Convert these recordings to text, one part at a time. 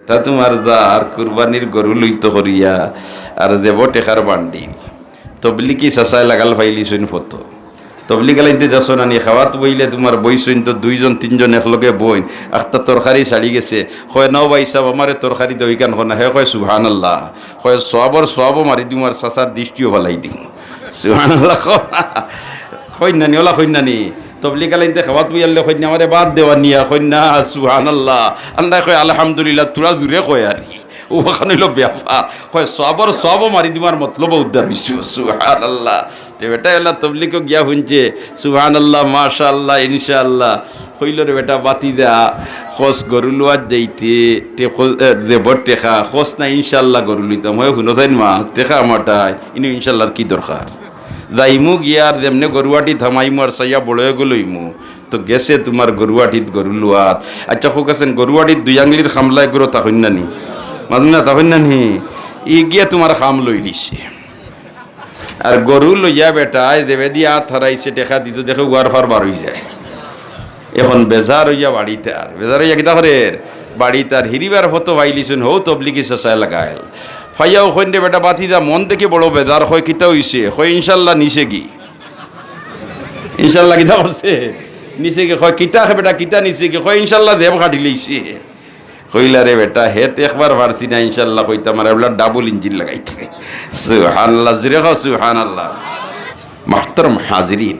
তা তোমার যা আর কুরবানির গরু লইত করিয়া আর দেব টেকার বান্ডিল তবলিকি চাচাই লাগাল ফাইলি শুন ফটো তবলি গালাইতে যাচ্ছ না নি, খাওয়াত বইলে তোমার বইছইন তো দুইজন, তিনজন একলগে বইন। আখটা তরকারি ছাড়ি গেছে। কয়, নাও বাই সাহেব, আমারে তরকারি দইকান খনা হে কয় সুহান আল্লাহ কয় সবর সবও মারি দিম, আর দৃষ্টিও ভালাই দিম। সুহান আল্লাহ কন্যানি ওলা কন্যানি তবলি গালাইতে খাওয়াত বইয়ালে কন্যা আমারে বাদ দেওয়া নিয়া কন্যা সুহান আল্লাহ আল্লাহ কয়, আলহামদুলিল্লাহ, তোরা জুড়ে কয় আর ওখানে হইল ব্যাপার। কয়, সবর সব মারি দিমার মতলব উদ্ধার হইছু সুহান আল্লাহ তে বেটা, এলা তবলিকে গিয়া শুনছে সুহান আল্লাহ মাশা আল্লাহ ইনশা আল্লাহ হইল রে বেটা, বাতি দেয়া খোস গরু লোয়ার যাইতে দেবর টেকা খোস না ইনশাল্লাহ গরু লইতাম। হয়, শুনো তাই মা টেকা আমারটাই ইনি ইনশাল্লাহর কি দরকার? যাইমু গিয়ার যেমনে গরুয়াটি থামাইমু আর সাইয়া বড় গলইমু, তো গেছে তোমার গরুয়াটিত গরু লোয়াত। আচ্ছা হোক আছেন, গরুয়াটিত দুই আঙুলির খামলায় গরু তাহন না নি না, তাহন না নি ই গিয়ে তোমার খাম লই দিছে। আর গরু লইয়া বেটায় দেবে দিয়া থারাইছে দেখা দিত দেখে উয়ার ফার বার হয়ে যায়। এখন বেজার হইয়া বাড়িতে আর বেজার হইয়া কিতা করে বাড়িতে আর হিরিবার হতো বাইলিছুন হৌ তবলিকি চেঁচায় লাগাইল। ফাইয়া ওখান দে বেটা বাতি দা, মন থেকে বড় বেজার হয় কিতা হইছে? হয় ইনশাল্লাহ নিছে কি? ইনশাল্লাহ কিতা করছে? নিছে কি? হয় কিতা হে বেটা, কিতা নিছে কি? হয় ইনশাল্লাহ দেব কাটি লইছে। কইলা রে বেটা, হেত একবার পারছি না ইনশাল্লাহ কইতা আমার এগুলা ডাবল ইঞ্জিন লাগাইতে। সুহানাল্লাহ জুড়ে খাও সুহানাল্লাহ মাহতরম হাজরিন।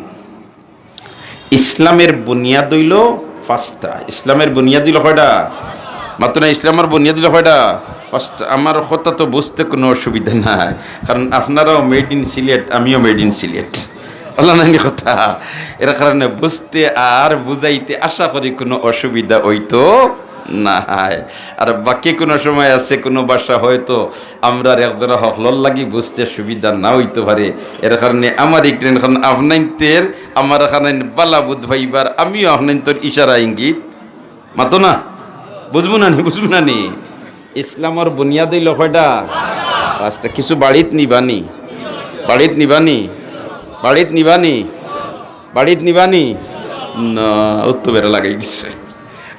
ইসলামের বুনিয়াদ হইল পাঁচটা। ইসলামের বুনিয়াদ হইল কয়টা? মাত্র না, ইসলামের বুনিয়াদ হইল কয়টা? পাঁচটা আমার কথা তো বুঝতে কোনো অসুবিধা নাই। কারণ আপনারাও মেড ইন সিলেট, আমিও মেড ইন সিলেট। আল্লাহ কথা। এর কারণে বুঝতে আর বুঝাইতে আশা করি কোনো অসুবিধা হইতো না আর বাকি কোনো সময় আছে, কোনো বাসা হয়তো আমরা একজনা হকলর লাগি বুঝতে সুবিধা না হইতে পারে। এর কারণে আমার ট্রেন এখন আপনাইতের আমার এখানে বালা বুধ ভাইবার, আমিও আপনাইতর ইশারা ইঙ্গিত। মাতো না? বুঝব না নি, বুঝব না নি? ইসলামর বুনিয়াদ হইল কয়টা কিছু বাড়িত নিবানি। বাড়িত নিবানি। বাড়িত নিবানি। বাড়িত নিবানি। না উত্তর বেড়া লাগাই দিচ্ছে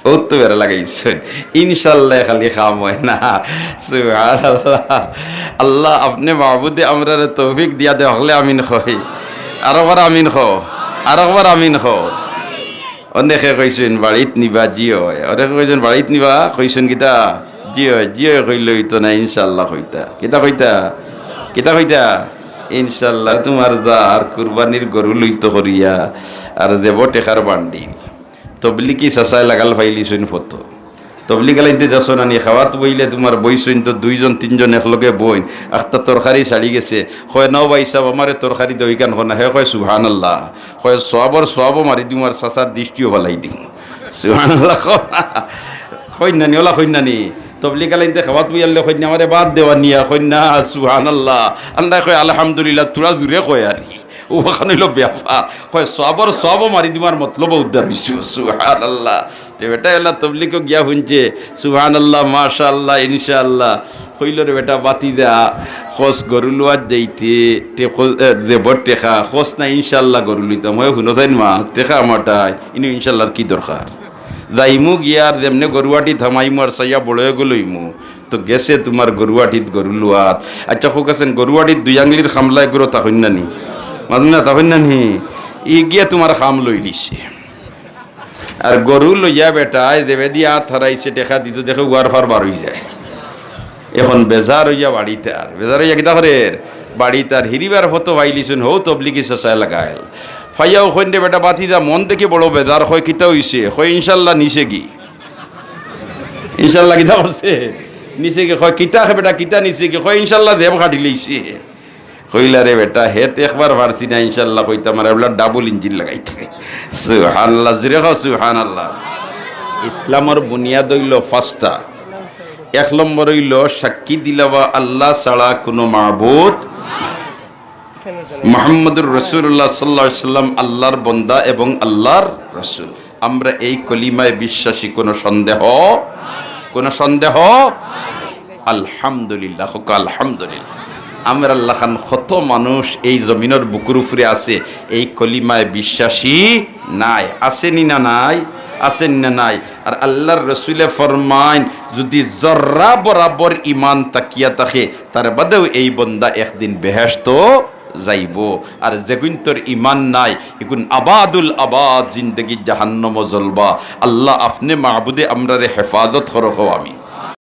উত্তর বেড়া লাগাইছে ইনশাল্লাহ খালি খাম হয় না। সুবহানাল্লাহ। আল্লাহ আপনি মাহবুদে আমরা তৌফিক দিয়া দে হলে আমিন খই। আর একবার আমিন খ। আর একবার আমিন খ। অনেকে কইছেন বাড়িত নিবা জি হয়। অনেকে কইছেন বাড়িত নিবা, কইছেন কিতা? জি হয় জি হয় কইলে হইতো না, ইনশাল্লাহ কইতা কিতা কইতা? কিতা কইতা? ইনশাল্লাহ তোমার যা আর কুরবানির গরু লইত করিয়া, আর দেব টেকার বান্ডিল। তবলিকি চাচাই লাগাল ফাইলি শুন ফটো। তবলি গালাইতে যাচ্ছ না নি, খাওয়াত বইলে তোমার বইছইন তো দুইজন, তিনজন একলগে বইন। আখটা তরকারি ছাড়ি গেছে। কয়, নাও বাই সাহেব আমারে তরকারি দইকান খনা হে কয় সুহান আল্লাহ কয় সবর সবও মারি দিম, আর চাচার দৃষ্টিও ভালাই দিম। সুহান আল্লাহ কন্যানি ওলা কন্যানি তবলি গালাইতে খাওয়াত বইয়ালে কন্যা আমারে বাদ দেওয়া নিয়া কন্যা সুহান আল্লাহ আল্লাহ কয়, আলহামদুলিল্লাহ, তোরা জুড়ে কয় আর ওখানে হইল ব্যাপার কয়, সবর সবও মারি দিমার মতলব উদ্ধার হইছু। সুহান আল্লাহ তে বেটা এলা তবলিকে গিয়া শুনছে। সুহান আল্লাহ মাশা আল্লাহ ইনশা আল্লাহ হইল রে বেটা, বাতি দেয়া খোস গরু লোয়ার যাইতে। দেবর টেকা খোস না ইনশাল্লাহ গরু লইতাম। হয় শুনো তাই মা টেকা আমারটাই। ইনি ইনশাল্লাহর কি দরকার? যাইমু গিয়ার যেমনে গরুয়াটি থামাইমু আর সাইয়া বড় গলইমু, তো গেছে তোমার গরুয়াটিত গরু লোয়াত। আচ্ছা হোক আছেন, গরুয়াটিত দুই আঙুলির খামলায় গরু তাহন না নি না তখন না নি ই গিয়ে তোমার খাম লই লিছে আর গরু লইয়া বেটায় দেবে দিয়া থারাইছে দেখা দিত দেখে উয়ার ফার বার হয়ে যায়। এখন বেজার হইয়া বাড়িতে আর বেজার হইয়া কিতা করে বাড়িতে আর হিরিবার হতো বাইলিছুন হৌ তবলিকি চেঁচায় লাগাইল। ফাইয়া ওখান দে বেটা বাতি দা মন থেকে বড় বেজার হয় কিতা হইছে? হয় ইনশাল্লাহ নিছে কি ইনশাল্লাহ কিতা করছে? নিছে কি হয় কিতা বেটা, কিতা নিছে কি হয় ইনশাল্লাহ দেব কাটি লইছে। কইলা রে বেটা, হেত একবার পারছি না ইনশাল্লাহ কইতা আমার এগুলা ডাবল ইঞ্জিন লাগাইতে। সুহানাল্লাহ জুড়ে খাও সুহানাল্লাহ ইসলামর বুনিয়াদ হইল ফার্স্টটা এক নম্বর হইল সাক্ষী দিলাবা আল্লাহ ছাড়া কোনো মাহবুদ মোহাম্মদুর রসুল্লাহ সাল্লাহ সাল্লাম আল্লাহর বন্দা এবং আল্লাহর রসুল। আমরা এই কলিমায় বিশ্বাসী, কোনো সন্দেহ? কোনো সন্দেহ? আলহামদুলিল্লাহ, হোক, আলহামদুলিল্লাহ। আমরা আল্লাহ খান কত মানুষ এই জমিনের বুকুর উপরে আছে, এই কলিমায় বিশ্বাসী নাই। আসেনি না নাই? আছেন না নাই? আর আল্লাহর রসুলে ফরমাইন, যদি জর্রা বরাবর ইমান তাকিয়া থাকে, তার বাদেও এই বন্দা একদিন বেহেস্ত যাইব। আর যেগুন তোর ইমান নাই এগুন আবাদুল আবাদ, জিন্দগি জাহান্নম জলবা আল্লাহ আপনি মাহবুদে আমরারে হেফাজত হরহ আমি